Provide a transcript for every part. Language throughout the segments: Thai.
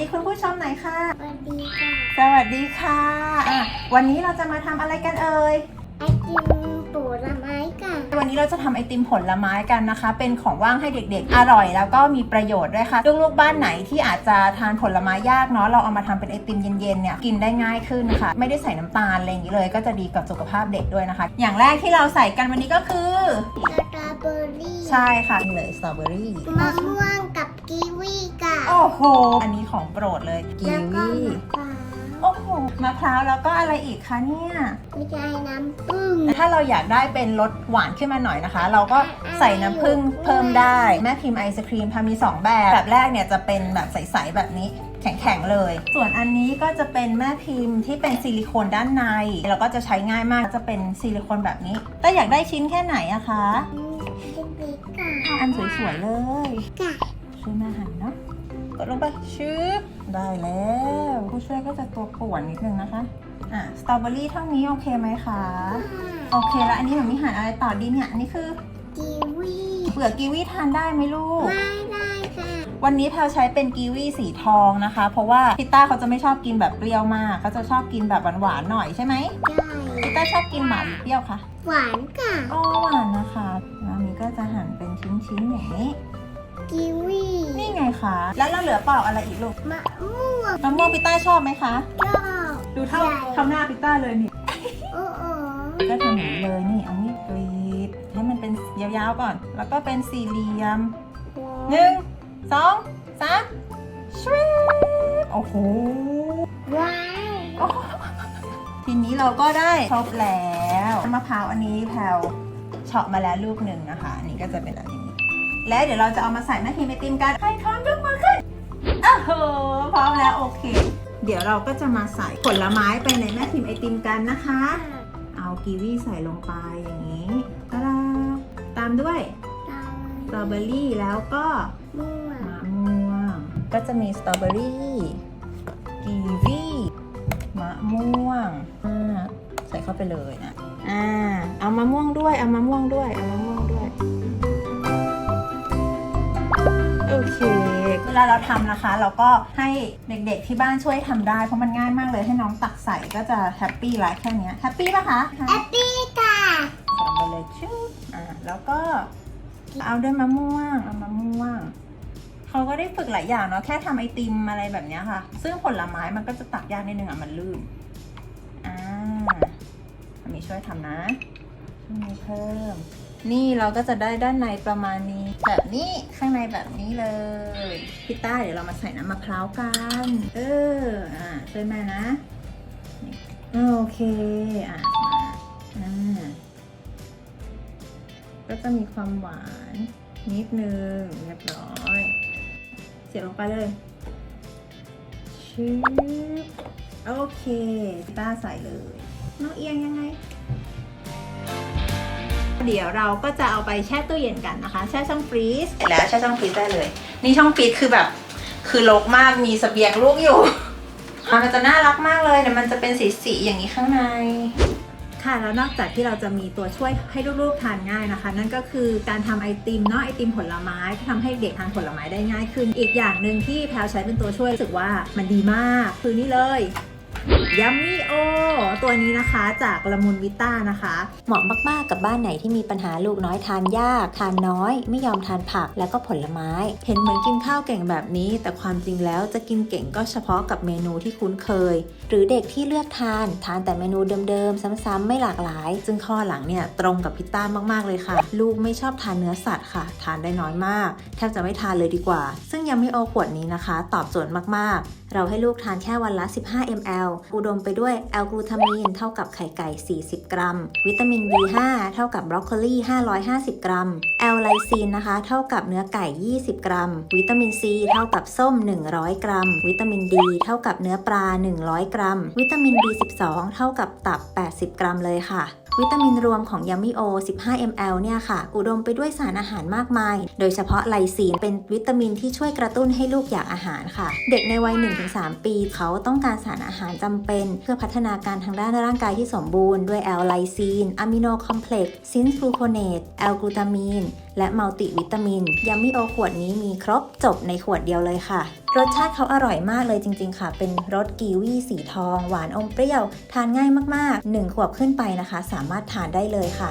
ดีคุณผู้ชมหน่อยค่ะ สวัสดีค่ะ สวัสดีค่ะอะ วันนี้เราจะมาทำอะไรกันเอ่ย ไอติมปูละไม้ค่ะ วันนี้เราจะทำไอติมผลไม้กันนะคะ เป็นของว่างให้เด็กๆ อร่อย แล้วก็มีประโยชน์ด้วยค่ะ ลูกๆบ้านไหนที่อาจจะทานผลไม้ยากเนาะ เราเอามาทำเป็นไอติมเย็นๆ เนี่ย กินได้ง่ายขึ้นค่ะ ไม่ได้ใส่น้ำตาลอะไรอย่างนี้เลย ก็จะดีกับสุขภาพเด็กด้วยนะคะ อย่างแรกที่เราใส่กันวันนี้ก็คือ สตรอเบอรี่ ใช่ค่ะนี่เลยสตรอเบอรี่ มะม่วงกับ กีวีค่ะโอ้โห อันนี้ของโปรดเลยกีแล้วก็วีมะพร้าวโอ้โหมะพร้าวแล้วก็อะไรอีกคะเนี่ยไม่ใช่น้ำผึ้ง ถ้าเราอยากได้เป็นรสหวานขึ้นมาหน่อยนะคะ เราก็ใส่น้ำผึ้งเพิ่มได้แม่พิมพ์ไอศครีมพามี2แบบแบบแรกเนี่ยจะเป็นแบบใสๆแบบนี้ แข็งๆเลย ส่วนอันนี้ก็จะเป็นแม่พิมพ์ที่เป็นซิลิโคนด้านในแล้วก็จะใช้ง่ายมากจะเป็นซิลิโคนแบบนี้ แต่อยากได้ชิ้นแค่ไหนอะคะเล็กๆค่ะเอาอันสวยๆเลย ค่ะ ช่วยแม่หั่นเนาะกดลงไปชืบได้แล้ว ผู้ช่วยก็จะตัวป่วนนิดนึงนะคะอะสตรอเบอรี่เท่านี้โอเคไหมคะโอเคแล้วอันนี้หนูมีหั่นอะไรต่อดีเนี่ยอันนี้คือกีวีเปลือกกีวีทานได้ไหมลูกไม่ได้ค่ะวันนี้แพลใช้เป็นกีวีสีทองนะคะ เพราะว่าพิต้าเขาจะไม่ชอบกินแบบเปรี้ยวมากเขาจะชอบกินแบบหวานๆหน่อยใช่ไหมได้พิต้าชอบกินหวานหรือเปรี้ยวคะหวานค่ะอ๋อหวานนะคะแล้วอันนี้ก็จะหั่นเป็นชิ้นๆอย่างนี้ กีวีนี่ไงคะแล้วเราเหลือเปล่าอะไรอีกลูกมะม่วงมะม่วงพิต้าชอบไหมคะชอบดูเท่าใหญ่เท่าหน้าพิต้าเลยนี่ โอ้โหก็ทำอย่างนี้เลยนี่เอามีดกรีดให้มันเป็นยาวๆก่อน แล้วก็เป็นสี่เหลี่ยมหนึ่งสองสามชวิบโอ้โหว้าวโอ้โหทีนี้เราก็ได้ครบแล้วมะพร้าวอันนี้แพลวเฉาะมาแล้วลูกหนึ่งนะคะ อันนี้ก็จะเป็นอันนี้ และเดี๋ยวเราจะเอามาใส่แม่พิมพ์ไอติมกันใครพร้อมยกมือขึ้นอ้าวโหพร้อมแล้วโอเค เดี๋ยวเราก็จะมาใส่ผลไม้ไปในแม่พิมพ์ไอติมกันนะคะ เอากีวีใส่ลงไปอย่างนี้ตาดาตามด้วยสตรอเบอรี่แล้วก็ม่วงมะม่วง ก็จะมีสตรอเบอรี่กีวีมะม่วงอ่าใส่เข้าไปเลยนะอ่าเอามะม่วงด้วยเอามะม่วงด้วยเอามะม่วง วลาเราทำนะคะ เราก็ให้เด็กๆที่บ้านช่วยทำได้ เพราะมันง่ายมากเลยให้น้องตักใส่ก็จะแฮปปี้ละแค่นี้แฮปปี้ปะคะแอปปี้ค่ะใส่ไปเลยชุบอ่าแล้วก็เอาด้วยมะม่วงเอามะม่วงเขาก็ได้ฝึกหลายอย่างเนาะแค่ทำไอติมอะไรแบบนี้ค่ะ ซึ่งผลไม้มันก็จะตักยากนิดนึงอะมันลื่นอ่ามีช่วยทำนะช่วยมีเพิ่ม นี่เราก็จะได้ด้านในประมาณนี้ แบบนี้ข้างในแบบนี้เลยพี่ต้าเดี๋ยวเรามาใส่น้ำมะพร้าวกัน เอออ่าช่วยแม่นะโอเคอะมาอ่าก็จะมีความหวานนิดนึงเรียบร้อยเสียบลงไปเลยชืบโอเคต้าใส่เลยน้องเอียงยังไง เดี๋ยวเราก็จะเอาไปแช่ตู้เย็นกันนะคะแช่ช่องฟรีซเสร็จแล้วแช่ช่องฟรีซได้เลย นี่ช่องฟรีซคือแบบคือรกมากมีเสบียงลูกอยู่ มันจะน่ารักมากเลยเดี๋ยวมันจะเป็นสีๆอย่างนี้ข้างใน ค่ะแล้วนอกจากที่เราจะมีตัวช่วยให้ลูกๆทานง่ายนะคะ นั่นก็คือการทำไอติมเนาะไอติมผลไม้ที่ทำให้เด็กทานผลไม้ได้ง่ายขึ้น อีกอย่างหนึ่งที่แพลวใช้เป็นตัวช่วยรู้สึกว่ามันดีมาก คือนี่เลย ยัมมี่โอ ตัวนี้นะคะจากละมุนวิต้านะคะ เหมาะมากๆกับบ้านไหนที่มีปัญหาลูกน้อยทานยาก ทานน้อย ไม่ยอมทานผักแล้วก็ผลไม้ เห็นเหมือนกินข้าวเก่งแบบนี้ แต่ความจริงแล้วจะกินเก่งก็เฉพาะกับเมนูที่คุ้นเคย หรือเด็กที่เลือกทานทานแต่เมนูเดิมๆ ซ้ำๆไม่หลากหลาย ซึ่งข้อหลังเนี่ยตรงกับพิต้ามากๆเลยค่ะ ลูกไม่ชอบทานเนื้อสัตว์ค่ะ ทานได้น้อยมาก แทบจะไม่ทานเลยดีกว่า ซึ่งยังไม่โอขวดนี้นะคะ ตอบโจทย์มากๆ เราให้ลูกทานแค่วันละ 15 ml อุดมไปด้วยแอลกลูทามีนเท่ากับไข่ไก่ 40 กรัม วิตามิน B5 เท่ากับบรอกโคลี550 กรัม แอลไลซีนนะคะ เท่ากับเนื้อไก่ 20 กรัม วิตามิน C เท่ากับส้ม 100 กรัม วิตามิน D เท่ากับเนื้อปลา 100 กรัม วิตามิน B12 เท่ากับตับ 80 กรัมเลยค่ะ วิตามินรวมของยามิโอ15 ml เนี่ยค่ะ อุดมไปด้วยสารอาหารมากมาย โดยเฉพาะไลซีน เป็นวิตามินที่ช่วยกระตุ้นให้ลูกอยากอาหารค่ะ เด็กในวัย 1-3 ปี เขาต้องการสารอาหารจำเป็น เพื่อพัฒนาการทางด้านร่างกายที่สมบูรณ์ด้วยแอลไลซีนอะมิโนคอมเพล็กซ์ซินฟลูโคเนตแอลกลูตามีนและมัลติวิตามินยัมมี่โอขวดนี้มีครบจบในขวดเดียวเลยค่ะรสชาติเขาอร่อยมากเลยจริง ๆ ค่ะ เป็นรสกีวีสีทอง หวานอมเปรี้ยว ทานง่ายมากๆ 1 ขวบขึ้นไปนะคะ สามารถทานได้เลยค่ะ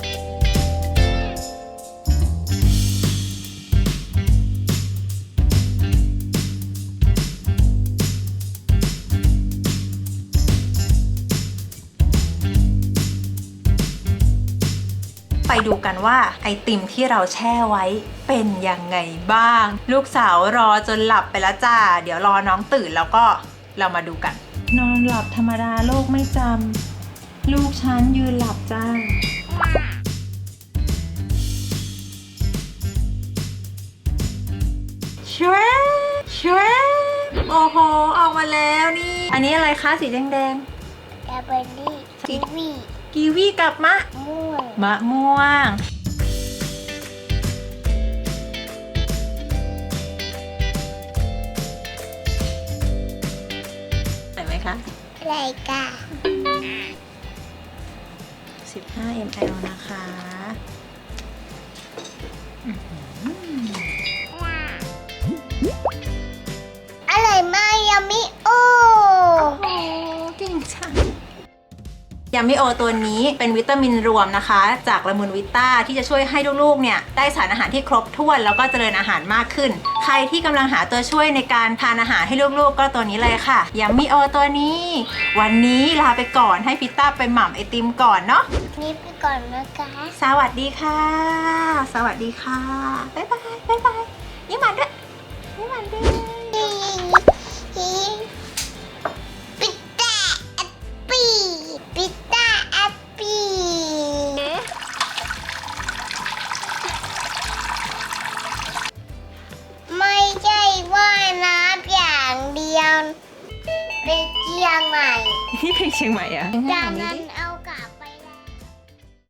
ไปดูกันว่าไอติมที่เราแช่ไว้เป็นยังไงบ้าง ลูกสาวรอจนหลับไปแล้วจ้า เดี๋ยวรอน้องตื่นแล้วก็เรามาดูกัน นอนหลับธรรมดาโลกไม่จำลูกฉันยืนหลับจ้าช่วยช่วยโอ้โห ออกมาแล้วนี่ อันนี้อะไรคะสีแดงแกเบอร์รี่กีวีๆ กีวีกับมะม่วงมะม่วงเห็นไหมคะอะไรกัน15 ml นะคะ ยามิโอตัวนี้เป็นวิตามินรวมนะคะ จากละมุนวิต้าที่จะช่วยให้ลูกๆเนี่ยได้สารอาหารที่ครบถ้วน แล้วก็เจริญอาหารมากขึ้น ใครที่กำลังหาตัวช่วยในการทานอาหารให้ลูกๆ ก็ตัวนี้เลยค่ะยามิโอตัวนี้ วันนี้ลาไปก่อนให้พิต้าไปหม่ำไอติมก่อนเนาะนี่ไปก่อนนะคะ สวัสดีค่ะ สวัสดีค่ะ บ๊ายบาย บ๊ายบายยิ้มหวานด้วยยิ้มหวานด้วย ยวเป็นเชียงใหม่ นี่เพลงเชียงใหม่อะ จากนั้นเอา